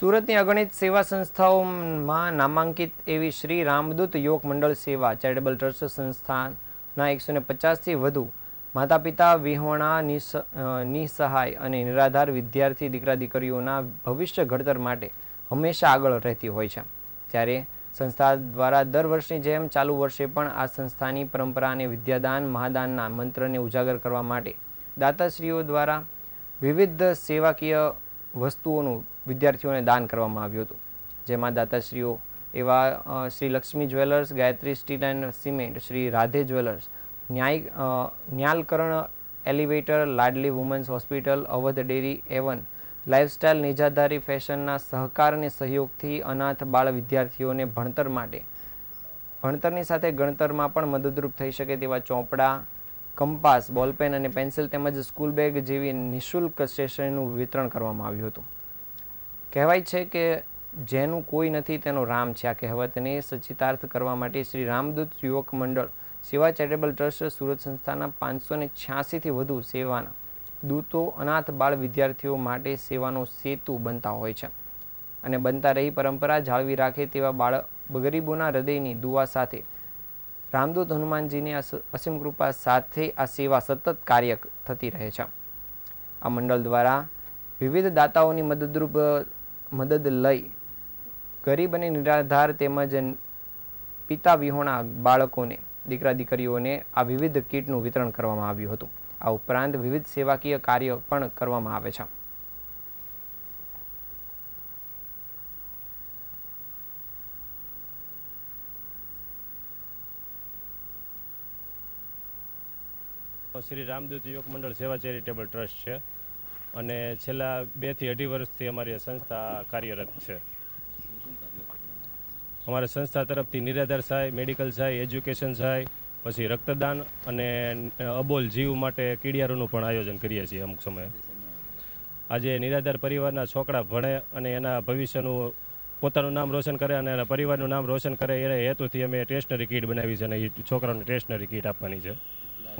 સુરતની અગણિત સેવા સંસ્થાઓમાં નામાંકિત એવી શ્રી રામદૂત યોગ મંડળ સેવા ચેરિટેબલ ટ્રસ્ટ સંસ્થાના એકસો ને પચાસથી વધુ માતા પિતા વિહોણા નિસહાય અને નિરાધાર વિદ્યાર્થી દીકરા દીકરીઓના ભવિષ્ય ઘડતર માટે હંમેશા આગળ રહેતી હોય છે. ત્યારે સંસ્થા દ્વારા દર વર્ષની જેમ ચાલુ વર્ષે પણ આ સંસ્થાની પરંપરા અને વિદ્યાદાન, મહાદાનના મંત્રને ઉજાગર કરવા માટે દાતાશ્રીઓ દ્વારા વિવિધ સેવાકીય વસ્તુઓનું વિદ્યાર્થીઓને દાન કરવામાં આવ્યું હતું. જેમાં દાતાશ્રીઓ એવા Shri Lakshmi jewellers, Gayatri steel and cement, Shri Radhe jewellers ન્યાય Nyalkaran elevator, Ladli women's hospital, Awadh dairy Avon, lifestyle નિજાધારી ફેશનના સહકાર અને સહયોગથી અનાથ બાળ વિદ્યાર્થીઓને ભણતર માટે, ભણતરની સાથે ગણતરમાં પણ મદદરૂપ થઈ શકે તેવા ચોપડા, કંપાસ, બોલપેન અને પેન્સિલ તેમજ સ્કૂલ બેગ જેવી નિઃશુલ્ક સ્ટેશનરીનું વિતરણ કરવામાં આવ્યું હતું. કહેવાય છે કે જેનું કોઈ નથી તેનો રામ છે. આ કહેવતને સચિતાર્થ કરવા માટે શ્રી રામદૂત યુવક મંડળ, સેવા ચેરિટેબલ ટ્રસ્ટ, સુરત સંસ્થાના પાંચસો ને છ્યાસીથી વધુ સેવાના દૂતો, અનાથ બાળ વિદ્યાર્થીઓ માટે સેવાનો સેતુ બનતા હોય છે. અને બનતા રહી પરંપરા જાળવી રાખે તેવા બાળ ગરીબોના હૃદયની દુઆ સાથે. રામદૂત હનુમાનજીની અસીમ કૃપા સાથે આ સેવા સતત કાર્ય થતી રહે છે. આ મંડળ દ્વારા વિવિધ દાતાઓની મદદરૂપ મદદ લઈ ગરીબ અને નિરાધાર તેમજ પિતા વિહોણા બાળકોને, દીકરા દીકરીઓને આ વિવિધ કીટનું વિતરણ કરવામાં આવ્યું હતું. આ ઉપરાંત વિવિધ સેવાકીય કાર્ય પણ કરવામાં આવે છે. શ્રી રામદૂત યુવક મંડળ સેવા ચેરિટેબલ ટ્રસ્ટ છે. અને છેલ્લા બેથી અઢી વર્ષથી અમારી સંસ્થા કાર્યરત છે. અમારા સંસ્થા તરફથી નિરાધાર સહાય મેડિકલ સહાય એજ્યુકેશન સહાય પછી રક્તદાન અને અબોલ જીવ માટે કીડિયારોનું પણ આયોજન કરીએ છીએ અમુક સમયે. આજે નિરાધાર પરિવારના છોકરા ભણે અને એના ભવિષ્યનું, પોતાનું નામ રોશન કરે અને એના પરિવારનું નામ રોશન કરે એ હેતુથી અમે ટેશનરી કીટ બનાવી છે અને એ છોકરાઓને ટેશનરી કીટ આપવાની છે.